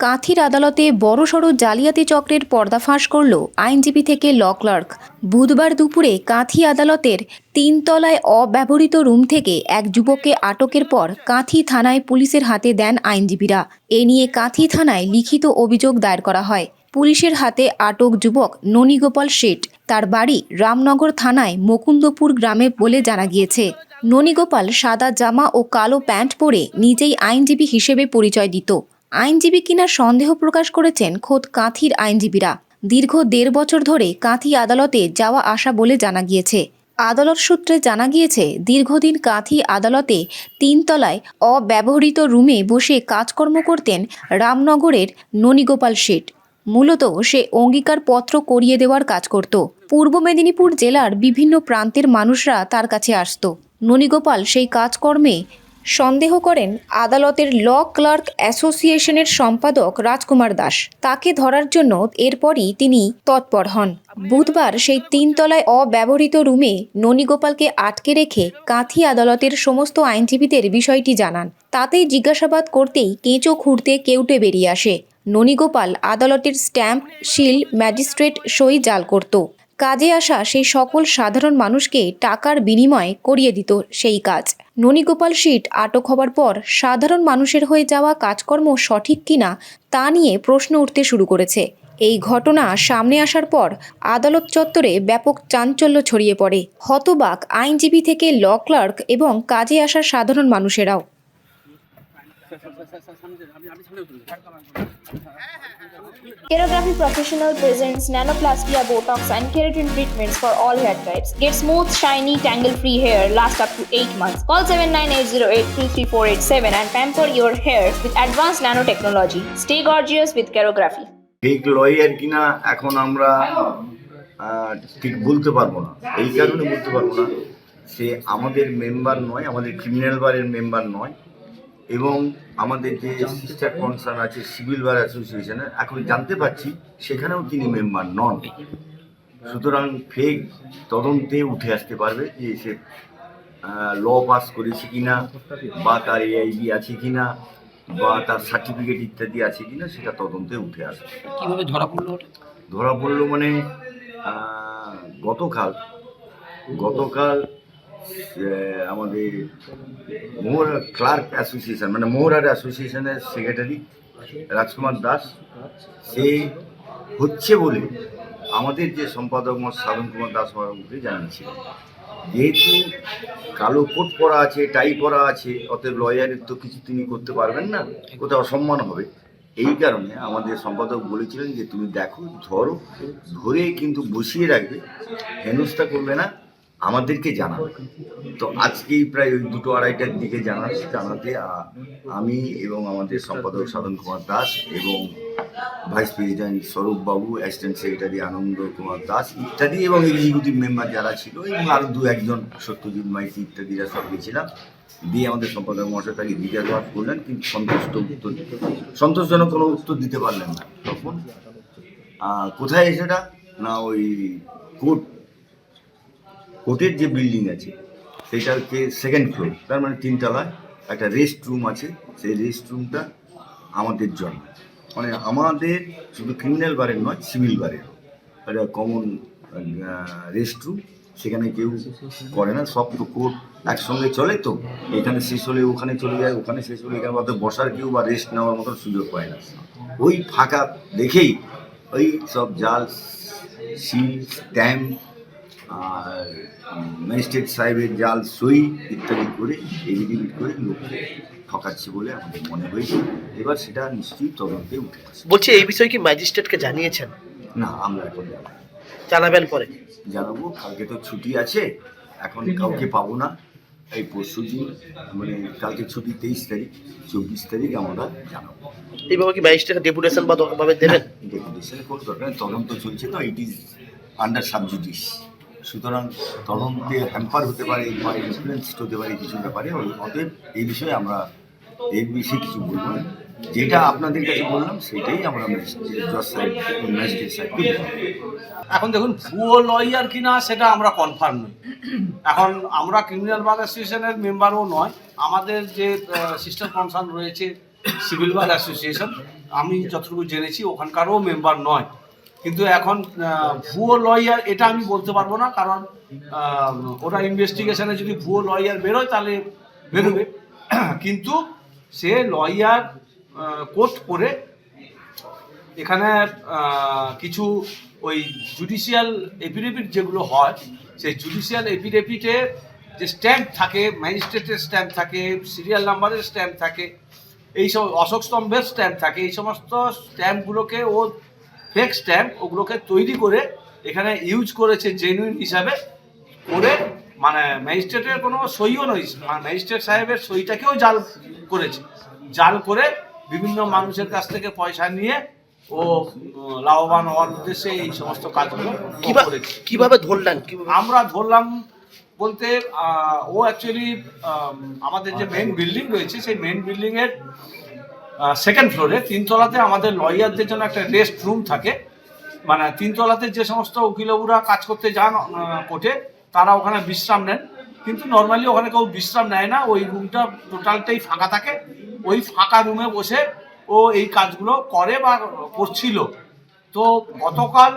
কাঁথির আদালতে বড়সড় জালিয়াতি চক্রের পর্দাফাঁস করল আইনজীবী থেকে ল ক্লার্ক। বুধবার দুপুরে কাঁথি আদালতের তিনতলায় অব্যবহৃত রুম থেকে এক যুবককে আটকের পর কাঁথি থানায় পুলিশের হাতে দেন আইনজীবীরা। এ নিয়ে কাঁথি থানায় লিখিত অভিযোগ দায়ের করা হয়। পুলিশের হাতে আটক যুবক ননীগোপাল শেঠ। তার বাড়ি রামনগর থানায় মুকুন্দপুর গ্রামে বলে জানা গিয়েছে। ননীগোপাল সাদা জামা ও কালো প্যান্ট পরে নিজেই আইনজীবী হিসেবে পরিচয় দিত। আইনজীবী কিনা সন্দেহ প্রকাশ করেছেন খোদ কাঁথির আইনজীবীরা। দীর্ঘ দেড় বছর ধরে কাঁথি আদালতে যাওয়া আসা বলে জানা গিয়েছে। আদালত সূত্রে জানা গিয়েছে, দীর্ঘদিন কাঁথি আদালতে তিনতলায় অব্যবহৃত রুমে বসে কাজকর্ম করতেন রামনগরের ননীগোপাল শেঠ। মূলত সে অঙ্গীকারপত্র করিয়ে দেওয়ার কাজ করত। পূর্ব মেদিনীপুর জেলার বিভিন্ন প্রান্তের মানুষরা তার কাছে আসত। ননীগোপাল সেই কাজকর্মে সন্দেহ করেন আদালতের ল ক্লার্ক অ্যাসোসিয়েশনের সম্পাদক রাজকুমার দাস। তাকে ধরার জন্য এরপরই তিনি তৎপর হন। বুধবার সেই তিনতলায় অব্যবহৃত রুমে ননীগোপালকে আটকে রেখে কাঁথি আদালতের সমস্ত আইনজীবীদের বিষয়টি জানান। তাতেই জিজ্ঞাসাবাদ করতেই কেঁচো খুঁড়তে কেউটে বেরিয়ে আসে। ননীগোপাল আদালতের স্ট্যাম্প, শিল, ম্যাজিস্ট্রেট সই জাল করত। কাজে আসা সেই সকল সাধারণ মানুষকে টাকার বিনিময়ে করিয়ে দিত সেই কাজ। ননীগোপাল শীট আটক হবার পর সাধারণ মানুষের হয়ে যাওয়া কাজকর্ম সঠিক কিনা তা নিয়ে প্রশ্ন উঠতে শুরু করেছে। এই ঘটনা সামনে আসার পর আদালত চত্বরে ব্যাপক চাঞ্চল্য ছড়িয়ে পড়ে। হতবাক আইনজীবী থেকে ল ক্লার্ক এবং কাজে আসা সাধারণ মানুষেরাও। Kerography Professional presents nanoplastia, botox, and keratin treatments for all hair types. Get smooth, shiny, tangle-free hair last up to 8 months. Call 7980833487 and pamper your hair with advanced nanotechnology. Stay gorgeous with Kerography. ঠিক lawyer কিনা এখন আমরা ঠিক বলতে পারব না এই কারণে বলতে পারব না সে আমাদের মেম্বার নয় আমাদের ক্রিমিনাল বারের মেম্বার নয় এবং আমাদের যে সিস্টার কনসার্ন আছে সিভিল বার অ্যাসোসিয়েশনের এখন জানতে পারছি সেখানেও তিনি মেম্বার নন। সুতরাং ফেক তদন্তে উঠে আসতে পারবে যে সে ল পাস করেছে কিনা বা তার এআইবি আছে কিনা বা তার সার্টিফিকেট ইত্যাদি আছে কিনা সেটা তদন্তে উঠে আসবে। কীভাবে ধরা পড়ল ধরা পড়ল মানে গতকাল গতকাল আমাদের মোহর ক্লার্ক অ্যাসোসিয়েশন মানে মোহরার অ্যাসোসিয়েশনের সেক্রেটারি রাজকুমার দাস, সে হচ্ছে বলে আমাদের যে সম্পাদক মহাশয় সাধন কুমার দাস মহারাজকে জানিয়েছিল যেহেতু কালো কোট পরা আছে, টাই পরা আছে, অতএব লয়ারের তো কিছু তিনি করতে পারবেন না, কোথাও অসম্মান হবে। এই কারণে আমাদের সম্পাদক বলেছিলেন যে, তুমি দেখো, ধরো, ধরে কিন্তু বসিয়ে রাখবে, হেনস্থা করবে না আমাদেরকে জানাবে তো আজকেই প্রায় ওই দুটো আড়াইটার দিকে জানা জানাতে আমি এবং আমাদের সম্পাদক সাধন কুমার দাস এবং vice president Swarup babu, assistant secretary Anand Kumar Das ইত্যাদি এবং এক্সিকিউটিভ মেম্বার যারা ছিল এবং আরও দু একজন সত্যজিৎ মাইতি ইত্যাদিরা সব গেছিলাম দিয়ে আমাদের সম্পাদক মহাশয় তাকে জিজ্ঞাসাবাদ করলেন, কিন্তু সন্তুষ্ট উত্তর সন্তোষজনক কোনো উত্তর দিতে পারলেন না তখন। কোথায় সেটা? না ওই কোর্ট কোর্টের যে বিল্ডিং আছে সেটা হচ্ছে সেকেন্ড ফ্লোর তার মানে তিনতলায় একটা রেস্ট রুম আছে, সেই রেস্ট রুমটা আমাদের জন্য। মানে আমাদের শুধু ক্রিমিনাল বারের নয় সিভিল বারের। একটা কমন রেস্ট রুম সেখানে কেউ করে না, সব তো কোর্ট একসঙ্গে চলে তো। এখানে শেষ হলে ওখানে চলে যায়, ওখানে শেষ হলে এখানে মধ্যে বসার কেউ বা রেস্ট নেওয়ার মতো সুযোগ পায় না। ওই ফাঁকা দেখেই ওই সব জাল সিল স্ট্যাম্প আর ম্যাজিস্ট্রেট সাহেবের জাল সই ইত্যাদি করে এভিডেভিট করে লোককে ঠকাচ্ছে বলে আমাদের মনে হয়েছে। এবার সেটা নিশ্চয়ই তদন্তে উঠে আসে বলছি এই বিষয়ে কি ম্যাজিস্ট্রেটকে জানিয়েছেন? না আমরা এখন জানাব। জানাবেন পরে। জানাব কালকে তো ছুটি আছে এখন কাউকে পাবো না। এই পরশু দিন মানে কালকে ছুটি তেইশ তারিখ চব্বিশ তারিখ আমরা জানাব। এইভাবে কি ম্যাজিস্ট্রেট ডেপুটেশন বা ভাবে দেবেন? ডেপুটেশন কোনো দরকার তদন্ত চলছে তো ইট ইজ আন্ডার সাবজুডিস সুতরাং তদন্তে হ্যাম্পার হতে পারে বা ইনফ্লুয়েন্স হতে পারে কিছু ব্যাপারে, অতএব এই বিষয়ে আমরা এর বিষয়ে কিছু বলব না। যেটা আপনাদের কাছে বললাম, সেটাই আমরা এখন দেখুন, ভুয়ো লয়ার কিনা সেটা আমরা কনফার্ম নই। এখন আমরা ক্রিমিনাল বার অ্যাসোসিয়েশনের মেম্বারও নয়, আমাদের যে সিস্টার কনসার্ন রয়েছে সিভিল বার অ্যাসোসিয়েশন আমি যতটুকু জেনেছি, ওখানকারও মেম্বার নয়। কিন্তু এখন ভুয়ো লয়ার এটা আমি বলতে পারব না, কারণ ওটা ইনভেস্টিগেশনে যদি ভুয়ো লয়ার বেরোয় তাহলে বেরোবে। কিন্তু সে লয়ার কোর্ট করে এখানে কিছু ওই জুডিশিয়াল এফিডেভিট যেগুলো হয়, সেই জুডিশিয়াল এফিডেভিটে যে স্ট্যাম্প থাকে ম্যাজিস্ট্রেটের স্ট্যাম্প থাকে সিরিয়াল নাম্বারের স্ট্যাম্প থাকে, এই সব অশোক স্তম্ভের স্ট্যাম্প থাকে, এই সমস্ত স্ট্যাম্পগুলোকে ও ফেক স্ট্যাম্প ওগুলোকে তৈরি করে এখানে ইউজ করেছে জেনুইন হিসাবে করে মানে ম্যাজিস্ট্রেটের কোনো সইও নয় মানে ম্যাজিস্ট্রেট সাহেবের সইটাকেও জাল করেছে। জাল করে বিভিন্ন মানুষের কাছ থেকে পয়সা নিয়ে ও লাভবান হওয়ার উদ্দেশ্যে এই সমস্ত কাজগুলো কীভাবে করেছে। কীভাবে ধরলেন? আমরা ধরলাম বলতে ও অ্যাকচুয়ালি আমাদের যে মেন বিল্ডিং রয়েছে সেই মেন বিল্ডিং এর সেকেন্ড ফ্লোরে তিনতলাতে আমাদের লয়ারদের জন্য একটা রেস্ট রুম থাকে। মানে তিনতলাতে যে সমস্ত উকিলবুরা কাজ করতে যান কোর্টে, তারা ওখানে বিশ্রাম নেন। কিন্তু নর্মালি ওখানে কেউ বিশ্রাম নেয় না, ওই রুমটা টোটালটাই ফাঁকা থাকে। ওই ফাঁকা রুমে বসে ও এই কাজগুলো করে বা করছিল। তো গতকাল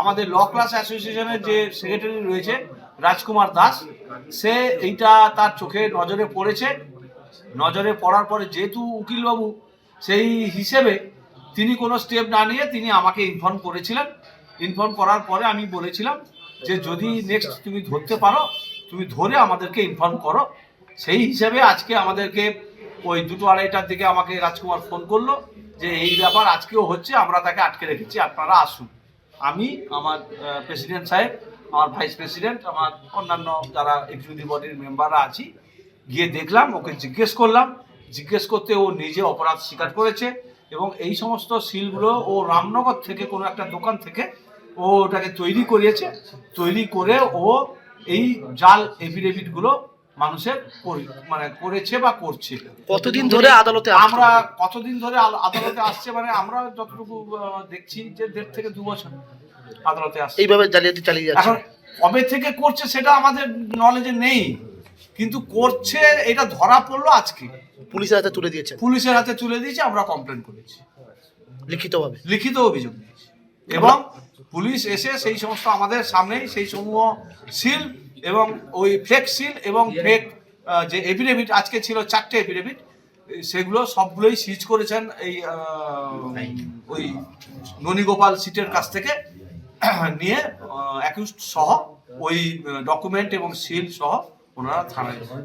আমাদের ল ক্লাস অ্যাসোসিয়েশনের যে সেক্রেটারি রয়েছে, রাজকুমার দাস, সে এইটা তার চোখে নজরে পড়েছে। নজরে পড়ার পরে যেহেতু উকিলবাবু, সেই হিসেবে তিনি কোনো স্টেপ না নিয়ে তিনি আমাকে ইনফর্ম করেছিলেন। ইনফর্ম করার পরে আমি বলেছিলাম যে যদি নেক্সট তুমি ধরতে পারো, তুমি ধরে আমাদেরকে ইনফর্ম করো। সেই হিসেবে আজকে আমাদেরকে ওই দুটো আড়াইটার দিকে আমাকে রাজকুমার ফোন করল যে এই ব্যাপার আজকেও হচ্ছে, আমরা তাকে আটকে রেখেছি, আপনারা আসুন। আমি, আমার প্রেসিডেন্ট সাহেব, আমার ভাইস প্রেসিডেন্ট আমার অন্যান্য যারা এক্সিকিউটিভ বডির মেম্বাররা আছি গিয়ে দেখলাম ওকে জিজ্ঞেস করলাম। জিজ্ঞেস করতে ও নিজে অপরাধ স্বীকার করেছে এবং এই সমস্ত সিলগুলো ও রামনগর থেকে কোনো একটা দোকান থেকে ও ওটাকে তৈরি করিয়েছে। তৈরি করে ও এই জাল এফিডেভিটগুলো মানুষের করি- মানে করেছে বা করছে। কতদিন ধরে আদালতে আমরা কতদিন ধরে আদালতে আসছে মানে আমরা যতটুকু দেখছি যে দেড় থেকে দু বছর আদালতে আসছে। এইভাবে জালিয়াতি চালিয়ে যাচ্ছে। এখন কবে থেকে করছে সেটা আমাদের নলেজে নেই। কিন্তু করছে এটা ধরা পড়ল আজকে। পুলিশের হাতে তুলে দিয়েছে পুলিশের হাতে তুলে দিয়েছে আমরা কমপ্লেন করেছি। লিখিতভাবে। লিখিত অভিযোগ দিয়েছি। এবং পুলিশ এসে সেই সমস্ত আমাদের সামনেই সেই সমূহ সিল এবং ওই ফেক সিল এবং ফেক যে এফিডেভিট আজকে ছিল চারটে এফিডেভিট সেগুলো সবগুলোই সিজ করেছেন এই ওই ননীগোপাল সিটের কাছ থেকে নিয়ে অ্যাকিউজ সহ ওই ডকুমেন্ট এবং সিল সহ ওনারা থানায়